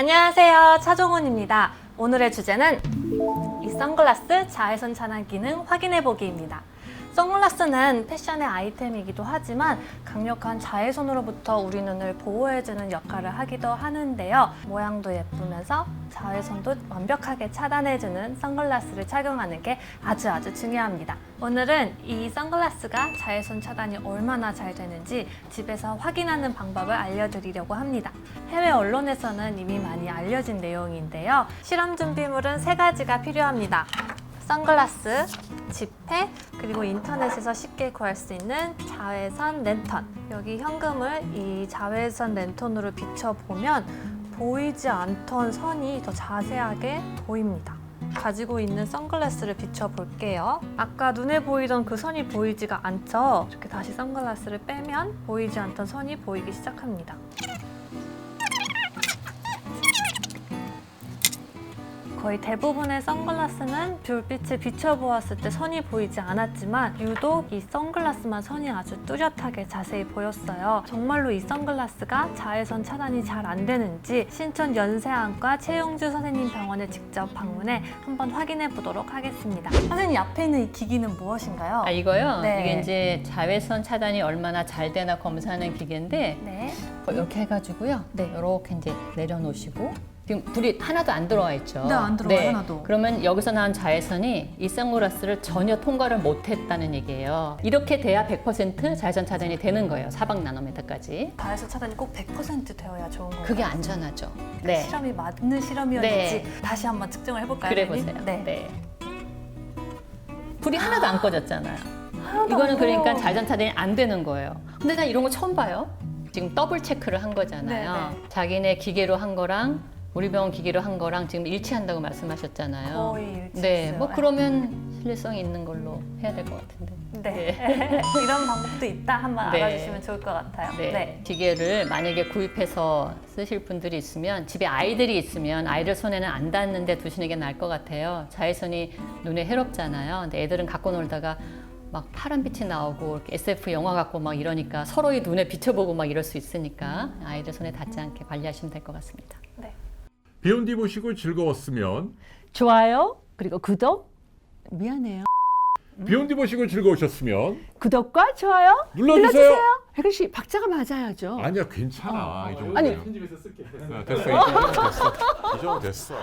안녕하세요. 차종훈입니다. 오늘의 주제는 이 선글라스 자외선 차단 기능 확인해 보기입니다. 선글라스는 패션의 아이템이기도 하지만 강력한 자외선으로부터 우리 눈을 보호해주는 역할을 하기도 하는데요. 모양도 예쁘면서 자외선도 완벽하게 차단해주는 선글라스를 착용하는 게 아주 아주 중요합니다. 오늘은 이 선글라스가 자외선 차단이 얼마나 잘 되는지 집에서 확인하는 방법을 알려드리려고 합니다. 해외 언론에서는 이미 많이 알려진 내용인데요. 실험 준비물은 세 가지가 필요합니다. 선글라스, 지폐, 그리고 인터넷에서 쉽게 구할 수 있는 자외선 랜턴. 여기 현금을 이 자외선 랜턴으로 비춰보면 보이지 않던 선이 더 자세하게 보입니다. 가지고 있는 선글라스를 비춰볼게요. 아까 눈에 보이던 그 선이 보이지가 않죠? 이렇게 다시 선글라스를 빼면 보이지 않던 선이 보이기 시작합니다. 거의 대부분의 선글라스는 불빛을 비춰보았을 때 선이 보이지 않았지만 유독 이 선글라스만 선이 아주 뚜렷하게 자세히 보였어요. 정말로 이 선글라스가 자외선 차단이 잘 안 되는지 신촌 연세안과 최용주 선생님 병원에 직접 방문해 한번 확인해 보도록 하겠습니다. 선생님 앞에 있는 이 기기는 무엇인가요? 아 이거요? 네. 이게 이제 자외선 차단이 얼마나 잘 되나 검사하는 기계인데 네. 이렇게 해가지고요. 네, 이렇게 이제 내려놓으시고 지금 불이 하나도 안 들어와 있죠. 네, 안 들어와요, 하나도. 그러면 여기서 나온 자외선이 이 선글라스를 전혀 통과를 못했다는 얘기예요. 이렇게 돼야 100% 자외선 차단이 되는 거예요. 4박 나노미터까지. 자외선 차단이 꼭 100% 되어야 좋은 건가요? 그게 안전하죠. 네. 실험이 맞는 실험이었는지 네. 다시 한번 측정을 해볼까요? 그래 선생님? 보세요. 네. 네. 불이 하나도 안 꺼졌잖아요. 하나도 이거는 안 그러니까. 자전 차단이 안 되는 거예요. 근데 나 이런 거 처음 봐요. 지금 더블 체크를 한 거잖아요. 네, 네. 자기네 기계로 한 거랑 우리 병원 기계로 한 거랑 지금 일치한다고 말씀하셨잖아요. 거의 일치했어요. 네, 뭐 그러면 신뢰성이 있는 걸로 해야 될 것 같은데. 네. 이런 방법도 있다 한번 네. 알아주시면 좋을 것 같아요. 네. 기계를 만약에 구입해서 쓰실 분들이 있으면 집에 아이들이 있으면 아이들 손에는 안 닿는데 두시는 게 나을 것 같아요. 자외선이 눈에 해롭잖아요. 근데 애들은 갖고 놀다가 막 파란 빛이 나오고 SF 영화 같고 막 이러니까 서로의 눈에 비춰보고 막 이럴 수 있으니까 아이들 손에 닿지 않게 관리하시면 될 것 같습니다. 네. 비욘디 보시고 즐거웠으면. 좋아요? 그리고 구독? 미안해요. 비욘디 보시고 즐거우셨으면. 구독과 좋아요 눌러주세요. 혜근 씨 박자가 맞아야죠. 아니야 괜찮아. 이 정도 아니. 편집해서 쓸게 됐어 됐어 됐어. 이 정도 됐어